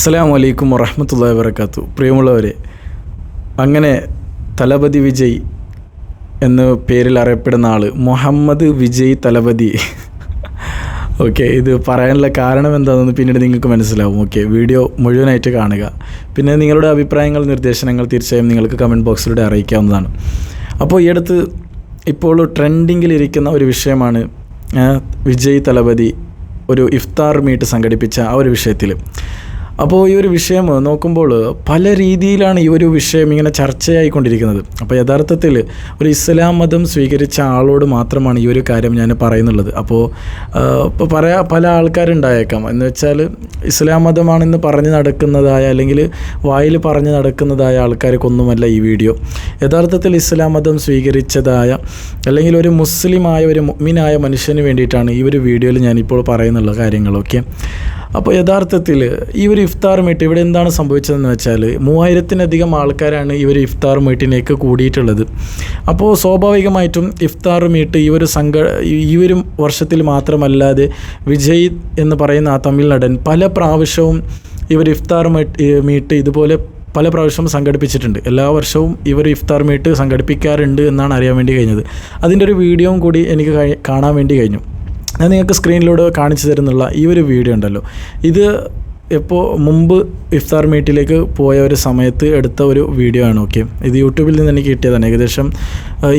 അസ്സലാം വലൈക്കും വറഹമത്തല്ലാ വബർക്കാത്തു പ്രിയമുള്ളവരെ അങ്ങനെ തലപതി വിജയ് എന്ന പേരിൽ അറിയപ്പെടുന്ന ആൾ മുഹമ്മദ് വിജയ് തലപതി. ഓക്കെ ഇത് പറയാനുള്ള കാരണം എന്താണെന്ന് പിന്നീട് നിങ്ങൾക്ക് മനസ്സിലാവും. ഓക്കെ വീഡിയോ മുഴുവനായിട്ട് കാണുക. പിന്നെ നിങ്ങളുടെ അഭിപ്രായങ്ങൾ നിർദ്ദേശങ്ങൾ തീർച്ചയായും നിങ്ങൾക്ക് കമന്റ് ബോക്സിലൂടെ അറിയിക്കാവുന്നതാണ്. അപ്പോൾ ഈ അടുത്ത് ഇപ്പോൾ ട്രെൻഡിങ്ങിലിരിക്കുന്ന ഒരു വിഷയമാണ് വിജയ് തലപതി ഒരു ഇഫ്താർ മീറ്റ് സംഘടിപ്പിച്ച ആ ഒരു വിഷയത്തിൽ അപ്പോൾ ഈ ഒരു വിഷയം നോക്കുമ്പോൾ പല രീതിയിലാണ് ഈ ഒരു വിഷയം ഇങ്ങനെ ചർച്ചയായിക്കൊണ്ടിരിക്കുന്നത്. അപ്പോൾ യഥാർത്ഥത്തിൽ ഒരു ഇസ്ലാം മതം സ്വീകരിച്ച ആളോട് മാത്രമാണ് ഈ ഒരു കാര്യം ഞാൻ പറയുന്നുള്ളത്. അപ്പോൾ ഇപ്പോൾ പറയാ പല ആൾക്കാരുണ്ടായേക്കാം. എന്ന് വെച്ചാൽ ഇസ്ലാം മതമാണെന്ന് പറഞ്ഞ് നടക്കുന്നതായ അല്ലെങ്കിൽ വായിൽ പറഞ്ഞ് നടക്കുന്നതായ ആൾക്കാർക്കൊന്നുമല്ല ഈ വീഡിയോ. യഥാർത്ഥത്തിൽ ഇസ്ലാം മതം സ്വീകരിച്ചതായ അല്ലെങ്കിൽ ഒരു മുസ്ലിമായ ഒരു മുഗ്മിനായ മനുഷ്യന് വേണ്ടിയിട്ടാണ് ഈ ഒരു വീഡിയോയിൽ ഞാനിപ്പോൾ പറയുന്നുള്ള കാര്യങ്ങളൊക്കെ. അപ്പോൾ യഥാർത്ഥത്തിൽ ഈ ഒരു ഇഫ്താർ മീറ്റ് ഇവിടെ എന്താണ് സംഭവിച്ചതെന്ന് വെച്ചാൽ മൂവായിരത്തിനധികം ആൾക്കാരാണ് ഈ ഒരു ഇഫ്താർ മീറ്റിലേക്ക് കൂടിയിട്ടുള്ളത്. അപ്പോൾ സ്വാഭാവികമായിട്ടും ഇഫ്താർ മീറ്റ് ഈ ഒരു സംഘ ഈ ഒരു വർഷത്തിൽ മാത്രമല്ലാതെ വിജയ് എന്ന് പറയുന്ന ആ തമിഴ് നടൻ പല പ്രാവശ്യവും ഇവർ ഇഫ്താർ മീറ്റ് ഇതുപോലെ പല പ്രാവശ്യം സംഘടിപ്പിച്ചിട്ടുണ്ട്. എല്ലാ വർഷവും ഇവർ ഇഫ്താർ മീറ്റ് സംഘടിപ്പിക്കാറുണ്ട് എന്നാണ് അറിയാൻ വേണ്ടി കഴിഞ്ഞത്. അതിന്റെ ഒരു വീഡിയോയും കൂടി എനിക്ക് കാണാൻ വേണ്ടി കഴിഞ്ഞു. ഞാൻ നിങ്ങൾക്ക് സ്ക്രീനിലൂടെ കാണിച്ചു തരുന്നുള്ള ഈ ഒരു വീഡിയോ ഉണ്ടല്ലോ. ഇത് എപ്പോൾ മുമ്പ് ഇഫ്താർ മീറ്റിലേക്ക് പോയ ഒരു സമയത്ത് എടുത്ത ഒരു വീഡിയോ ആണ് ഓക്കെ ഇത് യൂട്യൂബിൽ നിന്ന് എനിക്ക് കിട്ടിയതാണ്. ഏകദേശം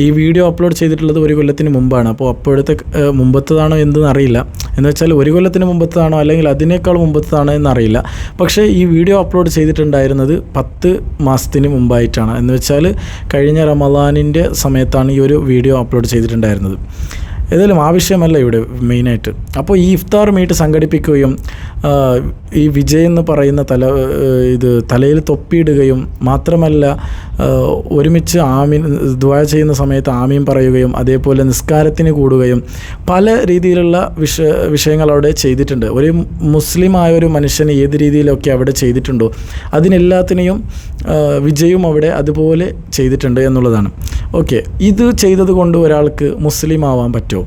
ഈ വീഡിയോ അപ്ലോഡ് ചെയ്തിട്ടുള്ളത് ഒരു കൊല്ലത്തിന് മുമ്പാണ്. അപ്പോൾ അപ്പോഴത്തെ മുമ്പത്തതാണോ എന്തെന്ന് അറിയില്ല. എന്ന് വെച്ചാൽ ഒരു കൊല്ലത്തിന് മുമ്പത്തതാണോ അല്ലെങ്കിൽ അതിനേക്കാൾ മുമ്പത്തതാണോ എന്നറിയില്ല പക്ഷേ ഈ വീഡിയോ അപ്ലോഡ് ചെയ്തിട്ടുണ്ടായിരുന്നത് പത്ത് മാസത്തിന് മുമ്പായിട്ടാണ്. എന്ന് വെച്ചാൽ കഴിഞ്ഞ റമദാനിന്റെ സമയത്താണ് ഈ ഒരു വീഡിയോ അപ്ലോഡ് ചെയ്തിട്ടുണ്ടായിരുന്നത്. ഏതായാലും ആവശ്യമല്ല ഇവിടെ മെയിനായിട്ട് അപ്പോൾ ഈ ഇഫ്താർ മീറ്റ് സംഘടിപ്പിക്കുകയും ഈ വിജയ് എന്ന് പറയുന്ന തല ഇത് തലയിൽ തൊപ്പിയിടുകയും മാത്രമല്ല ഒരുമിച്ച് ആമീൻ ദ്വാ ചെയ്യുന്ന സമയത്ത് ആമീൻ പറയുകയും അതേപോലെ നിസ്കാരത്തിന് കൂടുകയും പല രീതിയിലുള്ള വിഷ വിഷയങ്ങൾ അവിടെ ചെയ്തിട്ടുണ്ട്. ഒരു മുസ്ലിമായ ഒരു മനുഷ്യന് ഏത് രീതിയിലൊക്കെ അവിടെ ചെയ്തിട്ടുണ്ടോ അതിനെല്ലാത്തിനെയും വിജയും അവിടെ അതുപോലെ ചെയ്തിട്ടുണ്ട് എന്നുള്ളതാണ്. ഓക്കെ ഇത് ചെയ്തത് കൊണ്ട് ഒരാൾക്ക് മുസ്ലിം ആവാൻ പറ്റുമോ?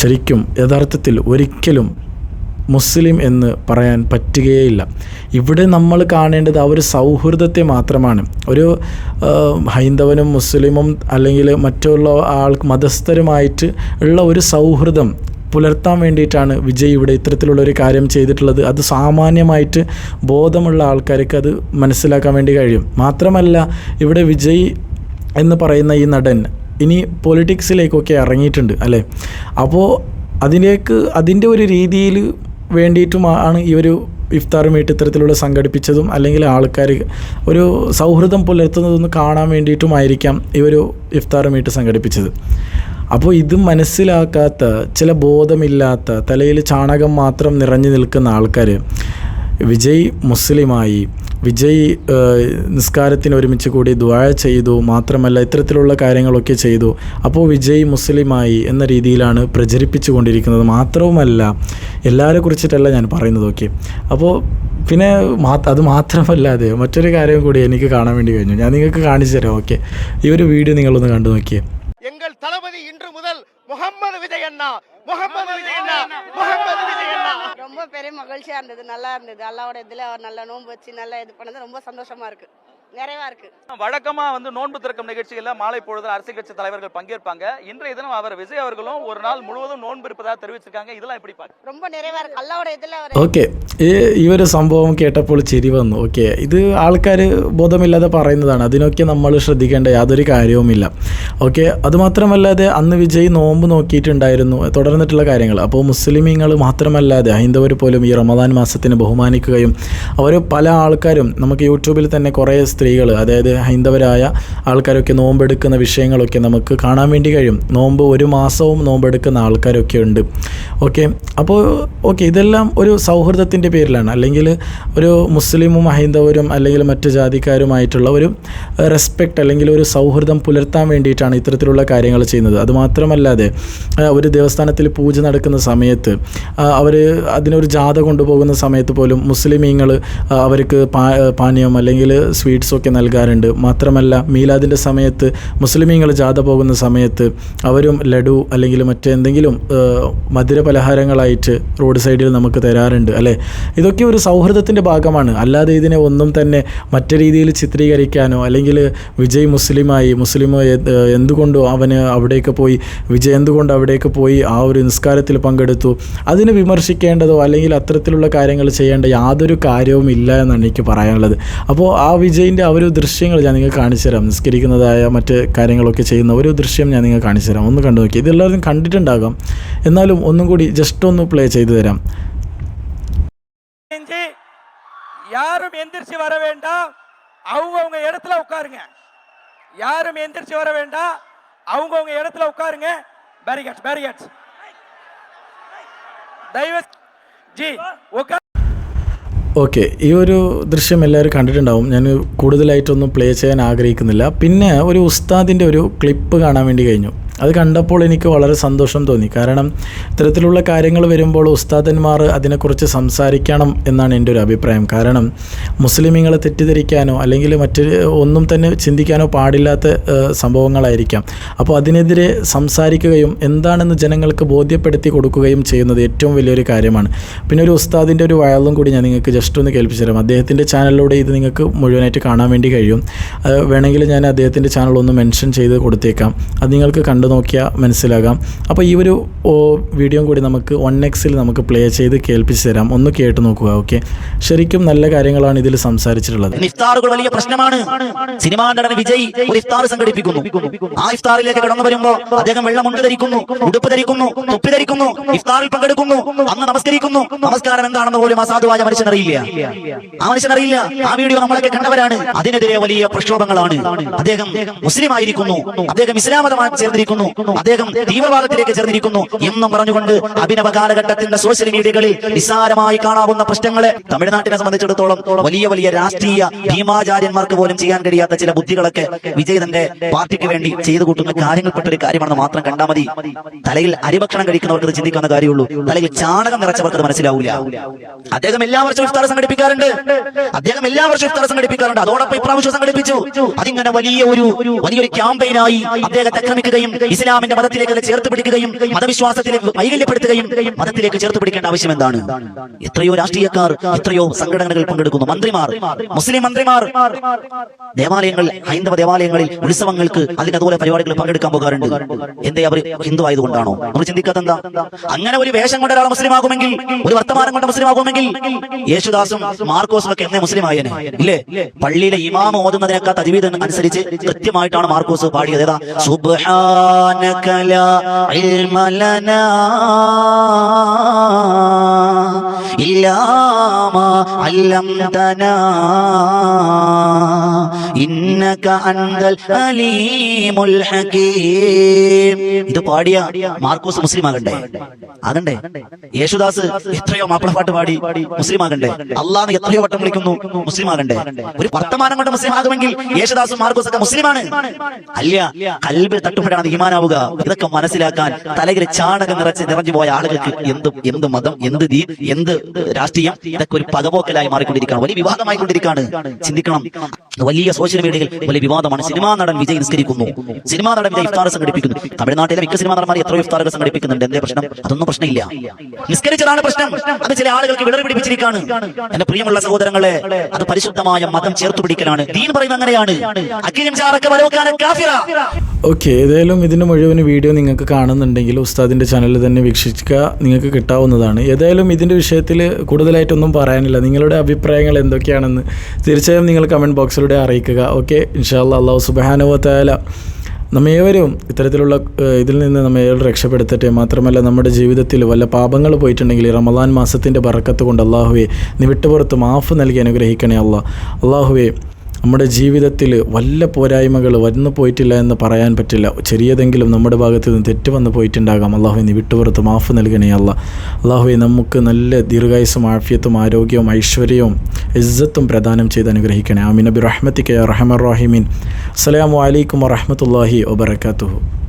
ശരിക്കും യഥാർത്ഥത്തിൽ ഒരിക്കലും മുസ്ലിം എന്ന് പറയാൻ പറ്റുകയില്ല ഇവിടെ നമ്മൾ കാണേണ്ടത് ആ ഒരു സൗഹൃദത്തെ മാത്രമാണ്. ഒരു ഹൈന്ദവനും മുസ്ലിമും അല്ലെങ്കിൽ മറ്റുള്ള ആൾക്ക് മതസ്ഥരുമായിട്ട് ഉള്ള ഒരു സൗഹൃദം പുലർത്താൻ വേണ്ടിയിട്ടാണ് വിജയ് ഇവിടെ ഇത്തരത്തിലുള്ള ഒരു കാര്യം ചെയ്തിട്ടുള്ളത്. അത് സാമാന്യമായിട്ട് ബോധമുള്ള ആൾക്കാർക്ക് അത് മനസ്സിലാക്കാൻ വേണ്ടി കഴിയും. മാത്രമല്ല ഇവിടെ വിജയ് എന്ന് പറയുന്ന ഈ നടൻ ഇനി പൊളിറ്റിക്സിലേക്കൊക്കെ ഇറങ്ങിയിട്ടുണ്ട് അല്ലേ? അപ്പോൾ അതിലേക്ക് അതിന്റെ ഒരു രീതിയിൽ വേണ്ടിയിട്ടുമാണ് ഈ ഒരു ഇഫ്താർ മീറ്റ് ഇത്തരത്തിലുള്ള സംഘടിപ്പിച്ചതും അല്ലെങ്കിൽ ആൾക്കാർ ഒരു സൗഹൃദം പുലർത്തുന്നതൊന്ന് കാണാൻ വേണ്ടിയിട്ടുമായിരിക്കാം ഈ ഒരു ഇഫ്താർ മീറ്റ് സംഘടിപ്പിച്ചത്. അപ്പോൾ ഇത് മനസ്സിലാക്കാത്ത ചില ബോധമില്ലാത്ത തലയിൽ ചാണകം മാത്രം നിറഞ്ഞു നിൽക്കുന്ന ആൾക്കാർ വിജയ് മുസ്ലിമായി. വിജയ് നിസ്കാരത്തിന് ഒരുമിച്ച് കൂടി ദ്വായ ചെയ്തു. മാത്രമല്ല ഇത്തരത്തിലുള്ള കാര്യങ്ങളൊക്കെ ചെയ്തു. അപ്പോൾ വിജയ് മുസ്ലിമായി എന്ന രീതിയിലാണ് പ്രചരിപ്പിച്ചു കൊണ്ടിരിക്കുന്നത് മാത്രവുമല്ല എല്ലാവരെ കുറിച്ചിട്ടല്ല ഞാൻ പറയുന്നത് ഓക്കെ? അപ്പോൾ പിന്നെ അത് മാത്രമല്ലാതെ മറ്റൊരു കാര്യം കൂടി എനിക്ക് കാണാൻ വേണ്ടി കഴിഞ്ഞു. ഞാൻ നിങ്ങൾക്ക് കാണിച്ചു തരാം ഓക്കെ? ഈ ഒരു വീഡിയോ നിങ്ങളൊന്ന് കണ്ടു നോക്കിയേ. தளபதி இன்று முதல் முகம்மது விஜய் அண்ணா முகம்மது விஜய் அண்ணா முகம்மது விஜய் அண்ணா ரொம்ப பெரிய மகிழ்ச்சியா இருந்தது நல்லா இருந்தது. அல்லாவோட இதுல அவர் நல்ல நோன்பு வச்சு நல்லா இது பண்ணது ரொம்ப சந்தோஷமா இருக்கு. நிறைவா இருக்கு வழக்கமா வந்து நோன்பு திறக்கும் நிகழ்ச்சிகள்ல மாலை பொழுதுல அரசியல் கட்சி தலைவர்கள் பங்கேற்பாங்க இன்றைய தினம் அவர் விஜய் அவர்களும் ஒரு நாள் முழுவதும் நோன்பு இருப்பதாக தெரிவிச்சிருக்காங்க இதெல்லாம் எப்படி பாக்க ரொம்ப நிறைவா இருக்கு அல்லாவோட இதுல அவர் ഓക്കെ ഈ ഈ ഒരു സംഭവം കേട്ടപ്പോൾ ചിരി വന്നു ഓക്കെ ഇത് ആൾക്കാർ ബോധമില്ലാതെ പറയുന്നതാണ് അതിനൊക്കെ നമ്മൾ ശ്രദ്ധിക്കേണ്ട യാതൊരു കാര്യവുമില്ല ഓക്കെ അതുമാത്രമല്ലാതെ അന്ന് വിജയ് നോമ്പ് നോക്കിയിട്ടുണ്ടായിരുന്നു തുടർന്നിട്ടുള്ള കാര്യങ്ങൾ അപ്പോൾ മുസ്ലിമീങ്ങൾ മാത്രമല്ലാതെ ഹൈന്ദവർ പോലും ഈ റമദാൻ മാസത്തിനെ ബഹുമാനിക്കുകയും അവർ പല ആൾക്കാരും നമുക്ക് യൂട്യൂബിൽ തന്നെ കുറേ സ്ത്രീകൾ അതായത് ഹൈന്ദവരായ ആൾക്കാരൊക്കെ നോമ്പെടുക്കുന്ന വിഷയങ്ങളൊക്കെ നമുക്ക് കാണാൻ വേണ്ടി കഴിയും. നോമ്പ് ഒരു മാസവും നോമ്പെടുക്കുന്ന ആൾക്കാരൊക്കെ ഉണ്ട്. ഓക്കെ അപ്പോൾ ഓക്കെ ഇതെല്ലാം ഒരു സൗഹൃദത്തിന്റെ പേരിലാണ്. അല്ലെങ്കിൽ ഒരു മുസ്ലിമും ഹൈന്ദവരും അല്ലെങ്കിൽ മറ്റ് ജാതിക്കാരുമായിട്ടുള്ള ഒരു റെസ്പെക്റ്റ് അല്ലെങ്കിൽ ഒരു സൗഹൃദം പുലർത്താൻ വേണ്ടിയിട്ടാണ് ഇത്തരത്തിലുള്ള കാര്യങ്ങൾ ചെയ്യുന്നത്. അതുമാത്രമല്ലാതെ ഒരു ദേവസ്ഥാനത്തിൽ പൂജ നടക്കുന്ന സമയത്ത് അവർ അതിനൊരു ജാഥ കൊണ്ടുപോകുന്ന സമയത്ത് പോലും മുസ്ലിമീങ്ങൾ അവർക്ക് പാനീയം അല്ലെങ്കിൽ സ്വീറ്റ്സ് ഒക്കെ നൽകാറുണ്ട്. മാത്രമല്ല മീലാദിന്റെ സമയത്ത് മുസ്ലിമീങ്ങൾ ജാഥ പോകുന്ന സമയത്ത് അവരും ലഡു അല്ലെങ്കിൽ മറ്റെന്തെങ്കിലും മധുര പലഹാരങ്ങളായിട്ട് റോഡ് സൈഡിൽ നമുക്ക് തരാറുണ്ട് അല്ലേ? ഇതൊക്കെ ഒരു സൗഹൃദത്തിന്റെ ഭാഗമാണ്. അല്ലാതെ ഇതിനെ ഒന്നും തന്നെ മറ്റു രീതിയിൽ ചിത്രീകരിക്കാനോ അല്ലെങ്കിൽ വിജയ് മുസ്ലിമായി മുസ്ലിം എന്തുകൊണ്ടോ അവന് അവിടേക്ക് പോയി വിജയ് എന്തുകൊണ്ട് അവിടേക്ക് പോയി ആ ഒരു നിസ്കാരത്തിൽ പങ്കെടുത്തു അതിനെ വിമർശിക്കേണ്ടതോ അല്ലെങ്കിൽ അത്തരത്തിലുള്ള കാര്യങ്ങൾ ചെയ്യേണ്ട യാതൊരു കാര്യവും ഇല്ല എന്നാണ് എനിക്ക് പറയാനുള്ളത്. അപ്പോൾ ആ വിജയിന്റെ ആ ഒരു ദൃശ്യങ്ങൾ ഞാൻ നിങ്ങൾക്ക് കാണിച്ചു തരാം നിസ്കരിക്കുന്നതായ മറ്റ് കാര്യങ്ങളൊക്കെ ചെയ്യുന്ന ഒരു ദൃശ്യം ഞാൻ നിങ്ങൾക്ക് കാണിച്ചു തരാം ഒന്ന് കണ്ടു നോക്കി ഇതെല്ലാവരും കണ്ടിട്ടുണ്ടാകാം എന്നാലും ഒന്നും കൂടി ജസ്റ്റ് ഒന്ന് പ്ലേ ചെയ്തു തരാം செஞ்சு யாரும் எந்திரிச்சு வர வேண்டாம் அவங்கவுங்க இடத்துல உட்காருங்க யாரும் எந்திரிச்சு வர வேண்டாம் அவங்கவுங்க இடத்துல உட்காருங்க பேரிகேட்ஸ் பேரிகேட்ஸ் தயவு ஜி உட்கார் ഓക്കെ ഈ ഒരു ദൃശ്യം എല്ലാവരും കണ്ടിട്ടുണ്ടാവും. ഞാൻ കൂടുതലായിട്ടൊന്നും പ്ലേ ചെയ്യാൻ ആഗ്രഹിക്കുന്നില്ല. പിന്നെ ഒരു ഉസ്താദിന്റെ ഒരു ക്ലിപ്പ് കാണാൻ വേണ്ടി കഴിഞ്ഞു. അത് കണ്ടപ്പോൾ എനിക്ക് വളരെ സന്തോഷം തോന്നി. കാരണം ഇത്തരത്തിലുള്ള കാര്യങ്ങൾ വരുമ്പോൾ ഉസ്താദന്മാർ അതിനെക്കുറിച്ച് സംസാരിക്കണം എന്നാണ് എന്റെ ഒരു അഭിപ്രായം. കാരണം മുസ്ലിമീങ്ങളെ തെറ്റിദ്ധരിക്കാനോ അല്ലെങ്കിൽ മറ്റ് ഒന്നും തന്നെ ചിന്തിക്കാനോ പാടില്ലാത്ത സംഭവങ്ങളായിരിക്കാം. അപ്പോൾ അതിനെതിരെ സംസാരിക്കുകയും എന്താണെന്ന് ജനങ്ങൾക്ക് ബോധ്യപ്പെടുത്തി കൊടുക്കുകയും ചെയ്യുന്നത് ഏറ്റവും വലിയൊരു കാര്യമാണ്. പിന്നെ ഒരു ഉസ്താദിന്റെ ഒരു വയലും കൂടി ഞാൻ നിങ്ങൾക്ക് ജസ്റ്റ് ഒന്ന് കേൾപ്പിച്ചു തരാം. അദ്ദേഹത്തിന്റെ ചാനലിലൂടെ ഇത് നിങ്ങൾക്ക് മുഴുവനായിട്ട് കാണാൻ വേണ്ടി കഴിയും. വേണമെങ്കിൽ ഞാൻ അദ്ദേഹത്തിന്റെ ചാനൽ ഒന്ന് മെൻഷൻ ചെയ്ത് കൊടുത്തേക്കാം. അത് നിങ്ങൾക്ക് കണ്ടു നോക്കിയാൽ മനസ്സിലാകാം. അപ്പോൾ ഈ ഒരു വീഡിയോ കൂടി നമുക്ക് വൺ എക്സിൽ നമുക്ക് പ്ലേ ചെയ്ത് കേൾപ്പിച്ച് തരാം. ഒന്ന് കേട്ട് നോക്കുക ഓക്കെ? ശരിക്കും നല്ല കാര്യങ്ങളാണ് ഇതിൽ സംസാരിച്ചിട്ടുള്ളത്. ഇഫ്താറുകൾ വലിയ പ്രശ്നമാണ്. സിനിമാ നടൻ വിജയ് ഒരു ഇഫ്താർ സംഘടിപ്പിക്കുന്നു. ആ ഇഫ്താറിലേക്ക് കടന്നു വരുമ്പോൾ അദ്ദേഹം വെള്ളമുണ്ട് ധരിക്കുന്നു ഉടുപ്പ് ധരിക്കുന്നു തൊപ്പി ധരിക്കുന്നു ഇഫ്താറിൽ പങ്കെടുക്കുന്നു അന്ന് നമസ്കരിക്കുന്നു. നമസ്കാരം എന്താണെന്ന് പോലും അസാധുവായ മനുഷ്യൻ അറിയില്ല. ആ മനുഷ്യൻ അറിയില്ല. ആ വീഡിയോ നമ്മളൊക്കെ കണ്ടവരാണ്. അതിനെതിരെ വലിയ പ്രക്ഷോഭങ്ങളാണ്. അദ്ദേഹം മുസ്ലിം ആയിരിക്കുന്നു. അദ്ദേഹം ഇസ്ലാം മതമായി ചേർന്നിരിക്കുന്നു അദ്ദേഹം തീവ്രവാദത്തിലേക്ക് ചേർന്നിരിക്കുന്നു എന്നും പറഞ്ഞുകൊണ്ട് അഭിനവ കാലഘട്ടത്തിന്റെ സോഷ്യൽ മീഡിയകളിൽ നിസ്സാരമായി കാണാവുന്ന പ്രശ്നങ്ങളെ തമിഴ്നാട്ടിനെ സംബന്ധിച്ചിടത്തോളം വലിയ വലിയ രാഷ്ട്രീയ ഭീമാചാര്യന്മാർക്ക് പോലും ചെയ്യാൻ കഴിയാത്ത ചില ബുദ്ധികളൊക്കെ വിജയ് തന്റെ പാർട്ടിക്ക് വേണ്ടി ചെയ്തു കൂട്ടുന്ന കാര്യങ്ങൾപ്പെട്ട ഒരു കാര്യമാണെന്ന് മാത്രം കണ്ടാൽ മതി. തലയിൽ അരിഭക്ഷണം കഴിക്കുന്നവർക്ക് ഇത് ചിന്തിക്കുന്ന കാര്യമുള്ളൂ. തലയിൽ ചാണകം നിറച്ചവർക്ക് അത് മനസ്സിലാവില്ല അദ്ദേഹം എല്ലാ വർഷവും ഇഫ്താർ സംഘടിപ്പിക്കാറുണ്ട്. അദ്ദേഹം എല്ലാ വർഷവും ഇഫ്താർ സംഘടിപ്പിക്കാറുണ്ട്. അതോടൊപ്പം ഇപ്രാവശ്യം സംഘടിപ്പിച്ചു. അതിങ്ങനെ വലിയ ഒരു വലിയൊരു ക്യാമ്പയിനായി അദ്ദേഹത്തെ ആക്രമിക്കുകയും ഇസ്ലാമിന്റെ മതത്തിലേക്ക് ചേർത്ത് പിടിക്കുകയും മതവിശ്വാസത്തിലേക്ക് വൈകല്യപ്പെടുത്തുകയും മതത്തിലേക്ക് ചേർത്ത് പിടിക്കേണ്ട ആവശ്യം എന്താണ്? എത്രയോ രാഷ്ട്രീയക്കാർ എത്രയോ സംഘടനകൾ പങ്കെടുക്കുന്നു. മന്ത്രിമാർ മുസ്ലിം മന്ത്രിമാർ. ദേവാലയങ്ങൾ ഹൈന്ദവ ദേവാലയങ്ങളിൽ ഉത്സവങ്ങൾക്ക് അതിന് അതുപോലെ പരിപാടികൾ പങ്കെടുക്കാൻ പോകാറുണ്ട്. എന്തേ അവർ ഹിന്ദു ആയതുകൊണ്ടാണോ? നമ്മൾ ചിന്തിക്കാത്ത എന്താ അങ്ങനെ ഒരു വേഷം കൊണ്ട് ഒരാൾ മുസ്ലിം ആകുമെങ്കിൽ ഒരു വർത്തമാനം കൊണ്ട് മുസ്ലിം ആകുമെങ്കിൽ യേശുദാസും മാർക്കോസും ഒക്കെ എന്നേ മുസ്ലിം ആയനെ ഇല്ലേ? പള്ളിയിലെ ഇമാം ഓതുന്നതിനേക്കാൾ തജീവീദ് അനുസരിച്ച് കൃത്യമായിട്ടാണ് മാർക്കോസ് പാടിയത്. ഏതാ? ലാ ഇൽമ علم ഇല്ലാ ഇന്നക അലീമുൽ ഹകീം. ഇത് പാടിയ മാർക്കോസ് മുസ്ലിം ആകണ്ടേ? ആകണ്ടേ? യേശുദാസ് എത്രയോ മാപ്പിളപ്പാട്ട് പാടി മുസ്ലിം ആകണ്ടേ? അള്ളാന്ന് എത്രയോ വട്ടം വിളിക്കുന്നു മുസ്ലിം ആകണ്ടേ? ഒരു വർത്തമാനം കൊണ്ട് മുസ്ലിം ആകുമെങ്കിൽ യേശുദാസും മാർക്കോസ് ഒക്കെ മുസ്ലിമാണ്. അല്ല കൽബിൽ തട്ടുമ്പോഴാണ് ഈമാനാവുക. ഇതൊക്കെ മനസ്സിലാക്കാൻ തലയിൽ ചാണകം നിറച്ച് നിറഞ്ഞു പോയ ആളുകൾക്ക് എന്ത് എന്ത് മതം എന്ത് ദീ എന്ത് രാഷ്ട്രീയം? ഇതൊക്കെ ഒരു പകവോക്കലായി മാറിക്കൊണ്ടിരിക്കുകയാണ്. വലിയ വിവാദമായി കൊണ്ടിരിക്കുകയാണ്. ചിന്തിക്കണം. വലിയ സോഷ്യൽ മീഡിയയിൽ വലിയ വിവാദമാണ്. സിനിമാ നടൻ വിജയ് നിസ്കരിക്കുന്നു. സിനിമാ നടൻ വിജയ് ഇഫ്താർ സംഘടിപ്പിക്കുന്നു. തമിഴ്നാട്ടിലെ മിക്ക സിനിമാ നടന്മാർ എത്രയോ ഇഫ്താറുകൾ സംഘടിപ്പിക്കുന്നുണ്ട്. എന്തേ പ്രശ്നം? അതൊന്നും പ്രശ്നമില്ല. നിസ്കരിച്ചതാണ് പ്രശ്നം. അത് ചില ആളുകൾക്ക് വിളറി പിടിപ്പിച്ചിരിക്കുകയാണ്. എന്റെ പ്രിയമുള്ള സഹോദരങ്ങളെ അത് പരിശുദ്ധമായ മതം ചേർത്ത് പിടിക്കലാണ്. ദീൻ പറയുന്നത് അങ്ങനെയാണ്. അക്കിലും ചാറൊക്കെ വലോക്കാന കാഫിറ. ഓക്കെ ഏതായാലും ഇതിന്റെ മുഴുവൻ വീഡിയോ നിങ്ങൾക്ക് കാണുന്നുണ്ടെങ്കിൽ ഉസ്താദിന്റെ ചാനലിൽ തന്നെ വീക്ഷിക്കുക. നിങ്ങൾക്ക് കിട്ടാവുന്നതാണ്. ഏതായാലും ഇതിന്റെ വിഷയത്തിൽ കൂടുതലായിട്ടൊന്നും പറയാനില്ല. നിങ്ങളുടെ അഭിപ്രായങ്ങൾ എന്തൊക്കെയാണെന്ന് തീർച്ചയായും നിങ്ങൾ കമന്റ് ബോക്സിലൂടെ അറിയിക്കുക. ഓക്കെ ഇൻഷാല്ല അള്ളാഹു സുബാനുവത്തായാല നമ്മേവരും ഇത്തരത്തിലുള്ള ഇതിൽ നിന്ന് നമ്മേവരും രക്ഷപ്പെടുത്തട്ടെ. മാത്രമല്ല നമ്മുടെ ജീവിതത്തിൽ വല്ല പാപങ്ങൾ പോയിട്ടുണ്ടെങ്കിൽ റമദാൻ മാസത്തിന്റെ ബറക്കത്ത് കൊണ്ട് അള്ളാഹുവെ നീ വിട്ടുപുറത്ത് മാഫ് നൽകി അനുഗ്രഹിക്കണേ അള്ളാഹ് അള്ളാഹുവെ നമ്മുടെ ജീവിതത്തിൽ വല്ല പോരായ്മകൾ വന്നു പോയിട്ടില്ല എന്ന് പറയാൻ പറ്റില്ല. ചെറിയതെങ്കിലും നമ്മുടെ ഭാഗത്ത് നിന്ന് തെറ്റ് വന്നു പോയിട്ടുണ്ടാകാം. അള്ളാഹു നീ വിട്ടുപുറത്ത് മാഫ് നൽകണേ അല്ല അള്ളാഹുവെ നമുക്ക് നല്ല ദീർഘായുസും ആഫ്യത്തും ആരോഗ്യവും ഐശ്വര്യവും ഇസ്സത്തും പ്രദാനം ചെയ്ത് അനുഗ്രഹിക്കണേ. ആമീൻ. നബി റഹ്മത്തിക്ക് റഹമർ റഹിമീൻ അസ്സലാമു അലൈക്കും വറഹമത്തല്ലാഹി വബർക്കാത്തുഹു